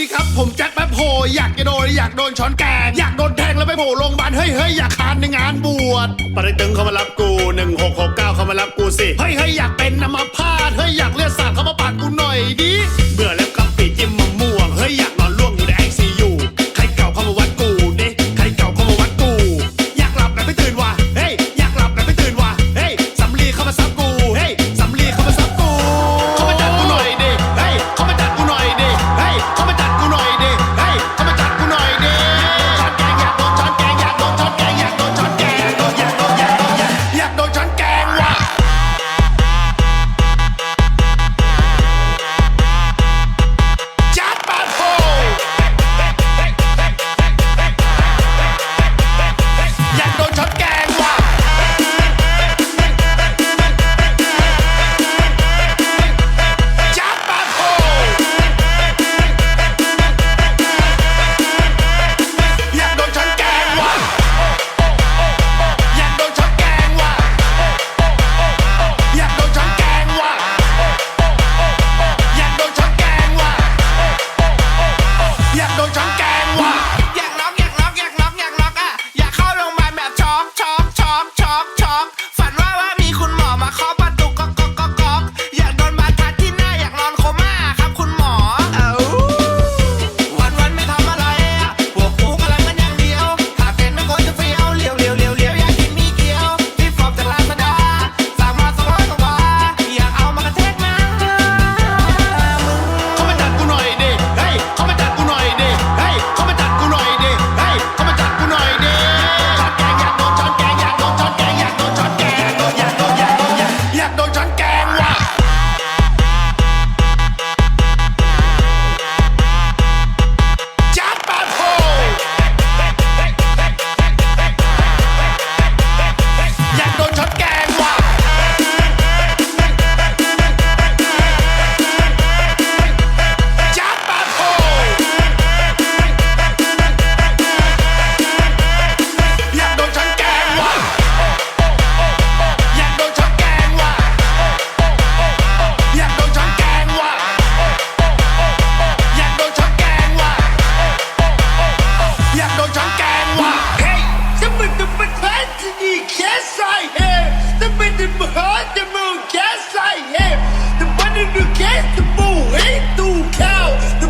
ดีครับ ผมแจ็คแป๊บโฮอยากจะโดนอยากโดนช้อนแกง อยากโดนแทงแล้วไปโผล่โรงพยาบาลเฮ้ยเฮ้ยอยากคานในงานบวชปริตึงเขามารับกู 1669เขามารับ on the moon, gaslight him. The money you get, the moon ain't through cow.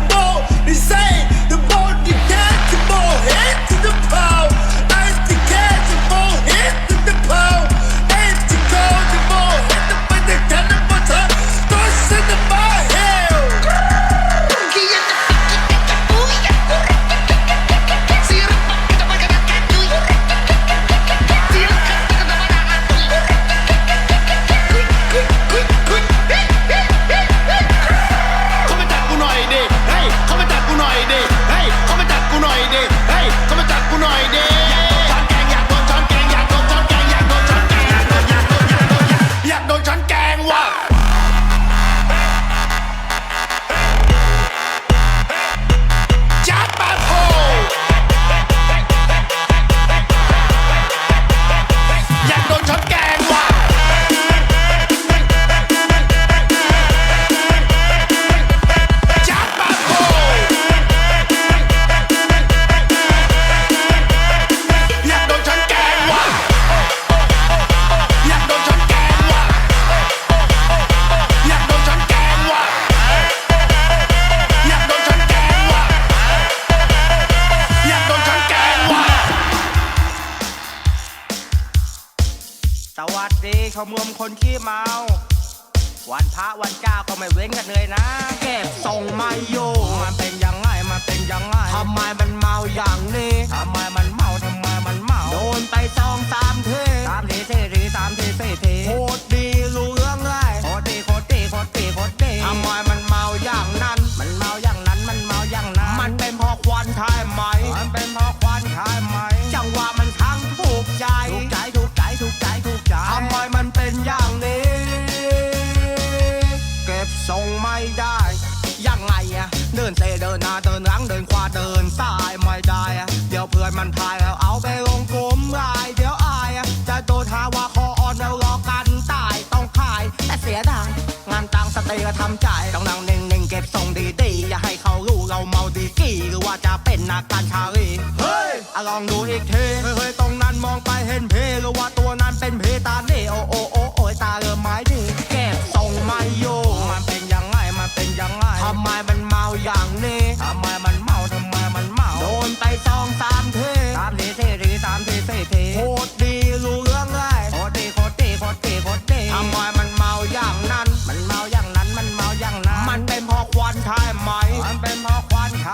สวัสดีชมรมคนขี้เมา วันพระวันเจ้าก็ไม่เว้นกันเลยนะ เก็บส่งไม่อยมันเป็นยังไงมันเป็นยังไงทำไมมันเมาอย่างนี้ทำไมมันเมาทำไมมันเมา โดนไปสองสามเทสามเทเสี่ทสามเทเสี่ทีโคตรดี ตายไม่ได้ เดี๋ยวเพื่อนมันพายแล้วเอาไปลงกลมรายเดี๋ยวอาย จะโดนหาว่าคออ่อนแล้วรอกันตายต้องขายแต่เสียดายงานตังสเตย์ก็ทำใจต้องนั่งนิ่งๆเก็บทรงดีๆอย่าให